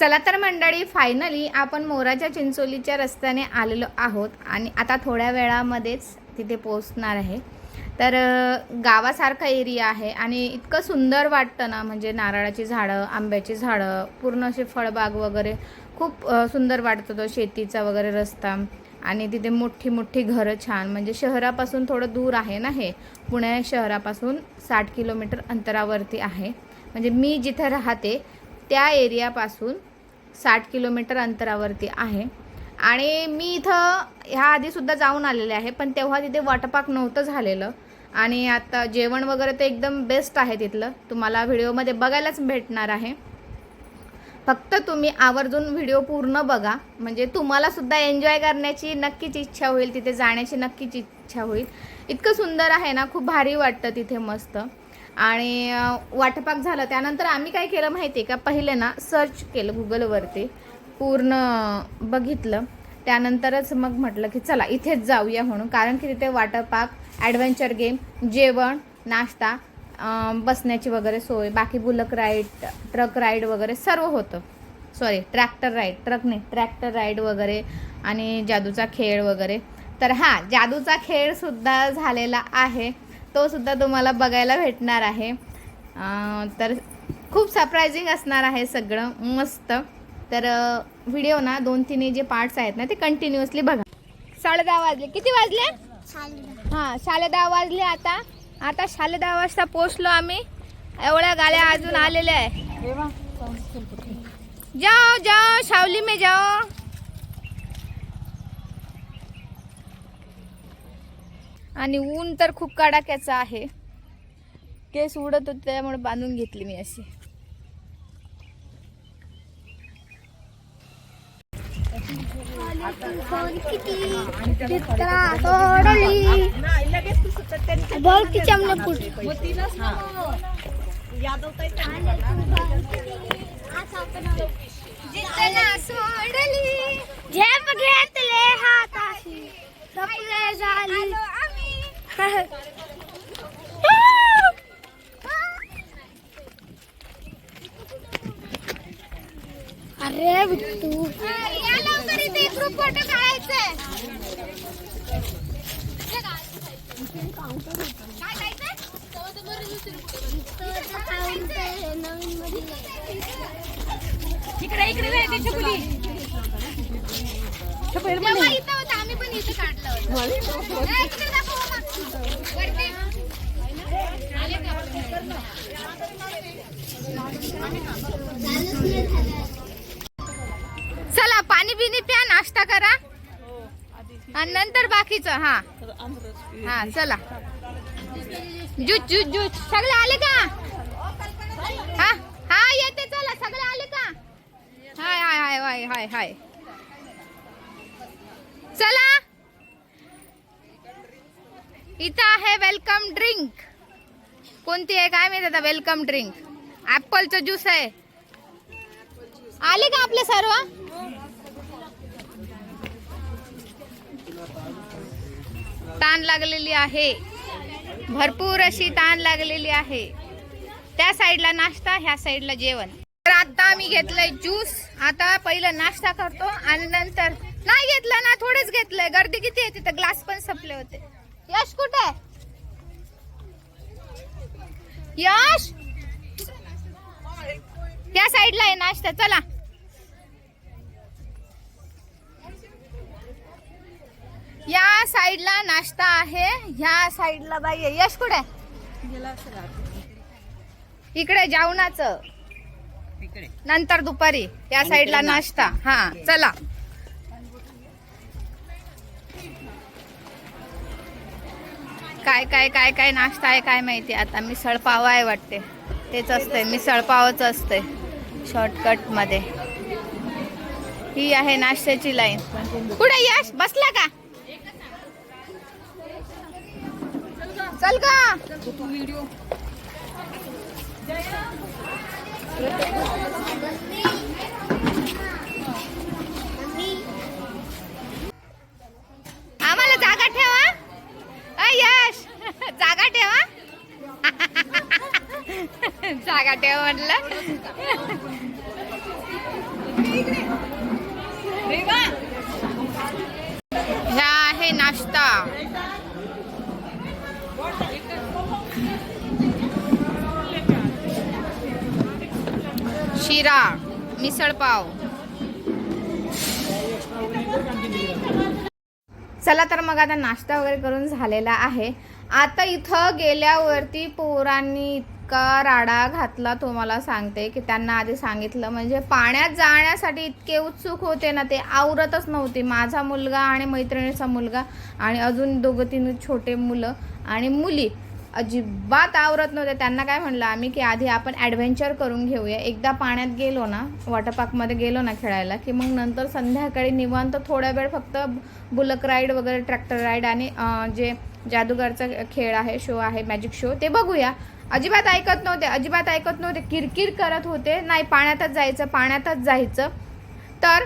चला तर मंडळी फायनली आपण मोराच्या चिंचोलीच्या रस्त्याने आलेलो आहोत आणि आता थोड्या वेळामध्येच तिथे पोचणार आहे. तर गावासारखा एरिया आहे आणि इतकं सुंदर वाटतं ना म्हणजे नारळाची झाडं आंब्याची झाडं पूर्ण असे फळबाग वगैरे खूप सुंदर वाटतं तो शेतीचा वगैरे रस्ता. आणि तिथे मोठी मोठी घरं छान म्हणजे शहरापासून थोडं दूर आहे ना हे. पुणे शहरापासून साठ किलोमीटर अंतरावरती आहे. म्हणजे मी जिथं राहते त्या एरियापासून साठ किलोमीटर अंतरावरती आहे. आणि मी इथं ह्या आधीसुद्धा जाऊन आलेले आहे पण तेव्हा तिथे वॉटरपार्क नव्हतं झालेलं. आणि आता जेवण वगैरे ते एकदम बेस्ट आहे तिथलं. तुम्हाला व्हिडिओमध्ये बघायलाच भेटणार आहे. फक्त तुम्ही आवर्जून व्हिडिओ पूर्ण बघा. म्हणजे तुम्हालासुद्धा एन्जॉय करण्याची नक्कीच इच्छा होईल तिथे जाण्याची नक्कीच इच्छा होईल. इतकं सुंदर आहे ना खूप भारी वाटतं तिथे मस्त. आणि वाटपाक झालं. त्यानंतर आम्ही काय केलं माहिती आहे का? पहिले ना सर्च केलं गुगलवरती पूर्ण बघितलं. त्यानंतरच मग म्हटलं की चला इथेच जाऊया म्हणून. कारण की तिथे वॉटर पार्क ॲडव्हेंचर गेम जेवण नाश्ता बसण्याची वगैरे सोय बाकी बुलक राईड ट्रक राईड वगैरे सर्व होतं. सॉरी ट्रॅक्टर राईड ट्रक नाही ट्रॅक्टर राईड वगैरे आणि जादूचा खेळ वगैरे. तर हां जादूचा खेळसुद्धा झालेला आहे. तो सुद्धा तुम्हाला बघायला भेटणार आहे. तर खूप सरप्रायझिंग असणार आहे सगळं. मस्त. तर व्हिडिओ ना दोन तीन जे पार्ट्स आहेत ना ते कंटिन्युअसली बघा. साडे दहा वाजले. किती वाजले? हां साडे दहा वाजले आता. आता साडे दहा वाजता पोचलो आम्ही. एवढ्या गाड्या अजून आलेल्या आहे. जाओ जाओ शावली में जाओ. आणि ऊन तर खूप कडाक्याचं आहे. केस उडत होते त्यामुळे बांधून घेतली मी अशी. चमनपूर झेप घेतले हाताशी. झाली. अरे बिट्टू ग्रुप फोटो काढायचे इकडे इकडे जायचे छकुली. तेव्हा इथं होतं, आम्ही पण इथं काढलं चला पाणी बिनी प्या नाश्ता करा. आणि नंतर बाकीचं हा. हा चला. Juice juice juice. सगळे आले का? हा हा येते चला. सगळे आले का? हाय हाय हाय हाय हाय हाय. चला. इथं आहे वेलकम ड्रिंक. कोणती आहे काय माहिती आता वेलकम ड्रिंक? ऍपलचं ज्यूस आहे. आले का आपले सर्व? ताण लागलेली आहे. भरपूर अशी ताण लागलेली आहे. त्या साईडला नाश्ता ह्या साईडला जेवण. तर आता आम्ही घेतलंय ज्यूस. आता पहिला नाश्ता करतो आणि नंतर नाही घेतलं ना थोडेच घेतलंय. गर्दी किती आहे तिथं? ग्लास पण संपले होते. यश कुठे? आहे? यश? त्या साईडला आहे नाश्ता चला. या साईडला नाश्ता आहे ह्या साईडला बाई आहे. यश कुठे? इकडे जेवणाचं. नंतर दुपारी त्या साईडला नाश्ता. हा चला. काय काय काय काय नाश्ता आहे काय माहिती? आता मिसळ पाव आहे वाटते. तेच असतंय मिसळ पावच असते शॉर्टकटमध्ये ही आहे नाश्त्याची लाईन कुठे यश? बसला का? चल का व्हिडिओ काट्या म्हटलं ह्या आहे नाश्ता. शिरा मिसळपाव चला तर मग आता नाश्ता वगैरे करून झालेला आहे. आता इथं गेल्यावरती पोरांनी इतका राडा घातला तुम्हाला सांगते की त्यांना आधी सांगितलं. म्हणजे पाण्यात जाण्यासाठी इतके उत्सुक होते ना ते आवरतच नव्हते. माझा मुलगा आणि मैत्रिणीचा मुलगा आणि अजून दोघं तीन छोटे मुलं आणि मुली अजिबात आवरत नव्हते. त्यांना काय म्हणलं आम्ही की आधी आपण ॲडव्हेंचर करून घेऊया. एकदा पाण्यात गेलो ना वॉटर पार्कमध्ये गेलो ना खेळायला की मग नंतर संध्याकाळी निवांत थोड्या वेळ फक्त बुलक राईड वगैरे ट्रॅक्टर राईड आणि जे जादूगारचा खेळ आहे शो आहे मॅजिक शो ते बघूया. अजिबात ऐकत नव्हते अजिबात ऐकत नव्हते. किरकिर करत होते. नाही पाण्यातच जायचं पाण्यातच जायचं. तर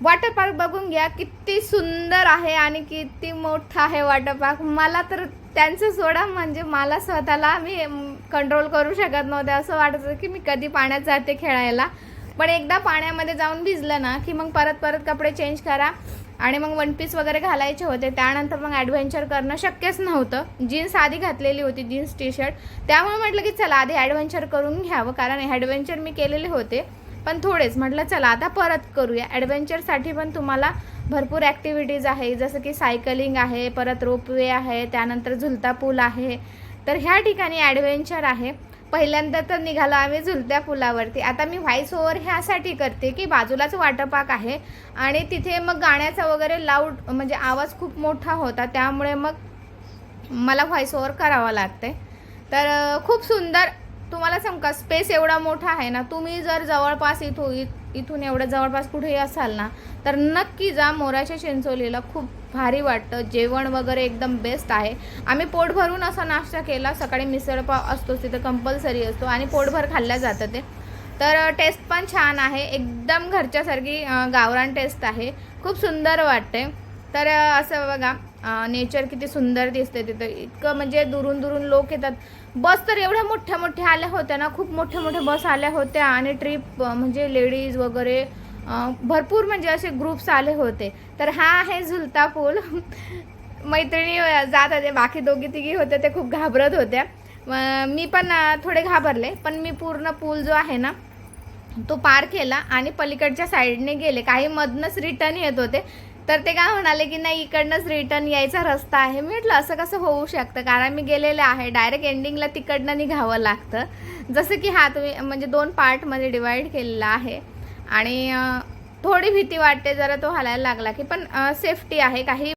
वॉटर पार्क बघून घ्या किती सुंदर आहे आणि किती मोठा आहे वॉटर पार्क मला तर त्यांचं सोडा म्हणजे मला स्वतःला मी कंट्रोल करू शकत नव्हते. असं वाटत होतं की मी कधी पाण्यात जाते खेळायला. पण एकदा पाण्यामध्ये जाऊन भिजलं ना की मग परत परत कपडे चेंज करा. आणि मग वन पीस वगैरे घालायचे होते. त्यानंतर मग ॲडव्हेंचर करणं शक्यच नव्हतं. जीन्स आधी घातलेली होती जीन्स टी शर्ट त्यामुळे म्हटलं की चला आधी ॲडव्हेंचर करून घ्यावं. कारण ॲडव्हेंचर मी केलेले होते. पण थोडेच म्हटलं चला आता परत करूया. ॲडव्हेंचरसाठी पण तुम्हाला भरपूर ॲक्टिव्हिटीज आहे. जसं की सायकलिंग आहे परत रोपवे आहे त्यानंतर झुलता पूल आहे. तर ह्या ठिकाणी ॲडव्हेंचर आहे. पहिल्यांदा तर निघालो आम्ही झुलत्या पुलावरती. आता मी व्हॉइस ओव्हर ह्यासाठी करते की बाजूलाच वॉटर पार्क आहे आणि तिथे मग गाण्याचा वगैरे लाऊड म्हणजे आवाज खूप मोठा होता त्यामुळे मग मला व्हॉइस ओव्हर करावं लागते तर खूप सुंदर तुम्हाला सांग का स्पेस एवढा मोठा आहे ना तुम्ही जर जवळपास इथून इथून एवढं जवळपास कुठेही असाल ना तर नक्की जा मोराच्या चिंचोलीला. खूप भारी वाटतं. जेवण वगैरे एकदम बेस्ट आहे. आम्ही पोट भरून असा नाश्ता केला. सकाळी मिसळपाव असतो तिथं कंपल्सरी असतो आणि पोटभर खाल्ल्या जातं ते. तर टेस्ट पण छान आहे. एकदम घरच्यासारखी गावरान टेस्ट आहे. खूप सुंदर वाटते तर असं बघा नेचर किती सुंदर दिसते तिथं. इतकं म्हणजे दुरून दुरून लोक येतात. बस तर एवढ्या मोठ्या मोठ्या आल्या होत्या ना. खूप मोठ्या मोठ्या बस आल्या होत्या आणि ट्रिप म्हणजे लेडीज वगैरे भरपूर म्हणजे असे ग्रुप्स आले होते. तर हा आहे झुलता पूल. मैत्रिणी जात होते. बाकी दोघी तिघी होते ते खूप घाबरत होत्या मी पण थोडे घाबरले पण मी पूर्ण पूल जो आहे ना तो पार केला आणि पलीकडच्या साईडने गेले. काही मधनंच रिटर्न येत होते. तर ते काय म्हणाले की नाही इकडनंच रिटर्न यायचा रस्ता आहे. मी म्हटलं असं कसं होऊ शकतं? कारण मी गेलेले आहे. डायरेक्ट एंडिंगला तिकडनं निघावं लागतं. जसं की हा तुम्ही म्हणजे दोन पार्टमध्ये डिवाईड केलेला आहे. आणि थोडी भीती वाटते जरा तो हलायला लागला की पण सेफ्टी आहे. काही